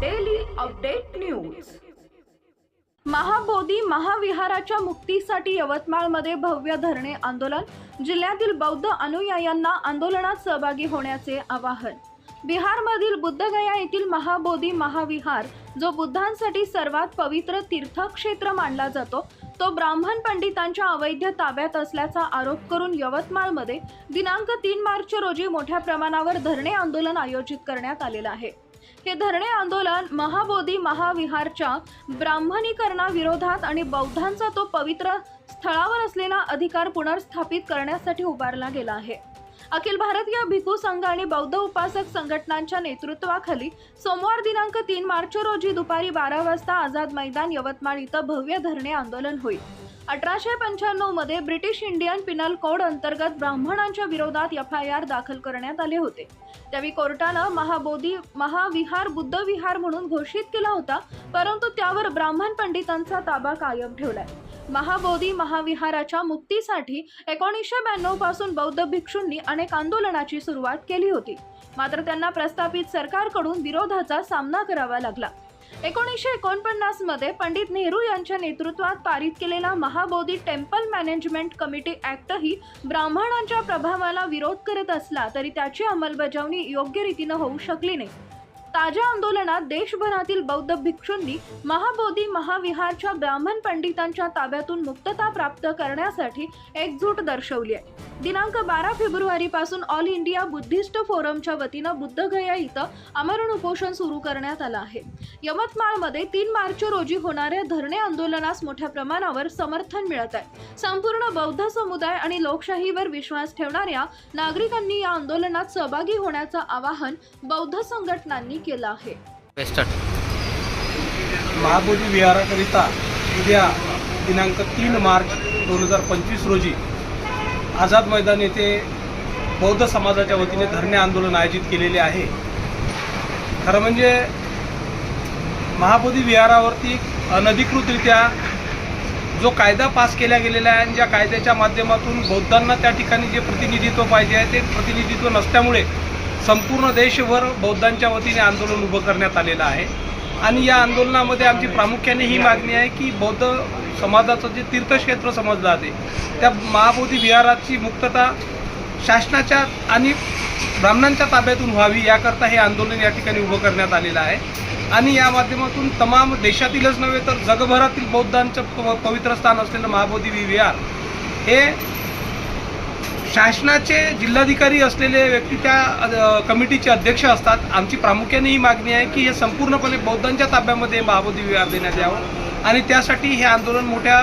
Daily update news Mahabodhi महाविहाराच्या मुक्तीसाठी यवतमाळमध्ये भव्य धरणे आंदोलन. जिल्ह्यातील बौद्ध अनुयायांना आंदोलनात सहभागी होण्याचे आवाहन. बिहारमधील बुद्धगया येथील महाबोधी महाविहार जो बुद्धांसाठी सर्वात पवित्र तीर्थक्षेत्र मानला जातो तो ब्राह्मण पंडितांच्या अवैध ताब्यात असल्याचा आरोप करून यवतमाळमध्ये दिनांक तीन मार्च रोजी मोठ्या प्रमाणावर धरणे आंदोलन आयोजित करण्यात आलेलं आहे. हे धरणे आंदोलन महाबोधी महाविहारच्या ब्राह्मणीकरणाविरोधात आणि बौद्धांचा तो पवित्र स्थळावर असलेला अधिकार पुनर्स्थापित करण्यासाठी उभारला गेला आहे. अखिल भारतीय भिकू संघ आणि बौद्ध उपासक संघटनांच्या नेतृत्वाखाली सोमवार दिनांक तीन मार्च रोजी दुपारी बारा वाजता आझाद मैदान यवतमाळ इथं भव्य धरणे आंदोलन होईल. अठराशे पंच्याण्णवमध्ये ब्रिटिश इंडियन पिनल कोड अंतर्गत ब्राह्मणांच्या विरोधात एफ आय आर दाखल करण्यात आले होते. त्यावेळी कोर्टानं महाबोधी महाविहार बुद्ध विहार म्हणून घोषित केला होता परंतु त्यावर ब्राह्मण पंडितांचा ताबा कायम ठेवलाय. महाबोधी महाविहाराच्या मुक्तीसाठी एकोणीसशे ब्याण्णवपासून बौद्ध भिक्षूंनी अनेक आंदोलनाची सुरुवात केली होती. मात्र त्यांना प्रस्थापित सरकारकडून विरोधाचा सामना करावा लागला. एकोणीसशे एकोणपन्नासमध्ये पंडित नेहरू यांच्या नेतृत्वात पारित केलेला महाबोधी टेम्पल मॅनेजमेंट कमिटी ऍक्टही ब्राह्मणांच्या प्रभावाला विरोध करत असला तरी त्याची अंमलबजावणी योग्य रीतीनं होऊ शकली नाही. ताज्या आंदोलनात देशभरातील बौद्ध भिक्षूंनी महाबोधी महाविहारच्या ब्राह्मण पंडितांच्या ताब्यातून मुक्तता प्राप्त करण्यासाठी एकजूट दर्शवली आहे. दिनांक बारा फेब्रुवारी पासून ऑल इंडिया बुद्धिस्ट फोरमच्या वतीनं बुद्धगया इथं आमरण उपोषण सुरू करण्यात आलं आहे. यवतमाळमध्ये तीन मार्च रोजी होणाऱ्या धरणे आंदोलनास मोठ्या प्रमाणावर समर्थन मिळत आहे. संपूर्ण बौद्ध समुदाय आणि लोकशाहीवर विश्वास ठेवणाऱ्या नागरिकांनी या आंदोलनात सहभागी होण्याचं आवाहन बौद्ध संघटनांनी केलं आहे. महाबोधी विहाराकरिता उद्या दिनांक तीन मार्च दोन हजार पंचवीस रोजी आझाद मैदान येथे बौद्ध समाजाच्या वतीने धरणे आंदोलन आयोजित केलेले आहे. खरं म्हणजे महाबोधी विहारावरती अनधिकृतरित्या जो कायदा पास केला गेलेला आहे आणि ज्या कायद्याच्या माध्यमातून बौद्धांना त्या ठिकाणी जे प्रतिनिधित्व पाहिजे आहे ते प्रतिनिधित्व नसल्यामुळे संपूर्ण देशभर बौद्धांच्या वतीने आंदोलन उभं करण्यात आलेलं आहे. आणि या आंदोलनामध्ये आमची प्रामुख्याने ही मागणी आहे की बौद्ध समाजाचं जे तीर्थक्षेत्र समजलं जाते त्या महाबोधी विहाराची मुक्तता शासनाच्या आणि ब्राह्मणांच्या ताब्यातून व्हावी याकरता हे आंदोलन या ठिकाणी उभं करण्यात आलेलं आहे. आणि या माध्यमातून तमाम देशातीलच नव्हे तर जगभरातील बौद्धांचं पवित्र स्थान असलेलं महाबोधी विहार हे शासनाचे जिल्हाधिकारी असलेले व्यक्ती त्या कमिटीचे अध्यक्ष असतात. आमची प्रामुख्याने ही मागणी आहे की हे संपूर्णपणे बौद्धांच्या ताब्यामध्ये महाबोधी विहार देण्यात यावं आणि त्यासाठी हे आंदोलन मोठ्या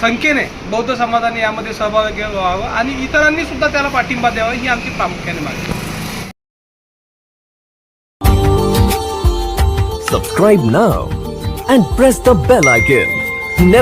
संख्येने बौद्ध समाजाने यामध्ये सहभागी व्हावं आणि इतरांनी सुद्धा त्याला पाठिंबा द्यावा ही आमची प्रामुख्याने मागणी आहे. Now and press the bell icon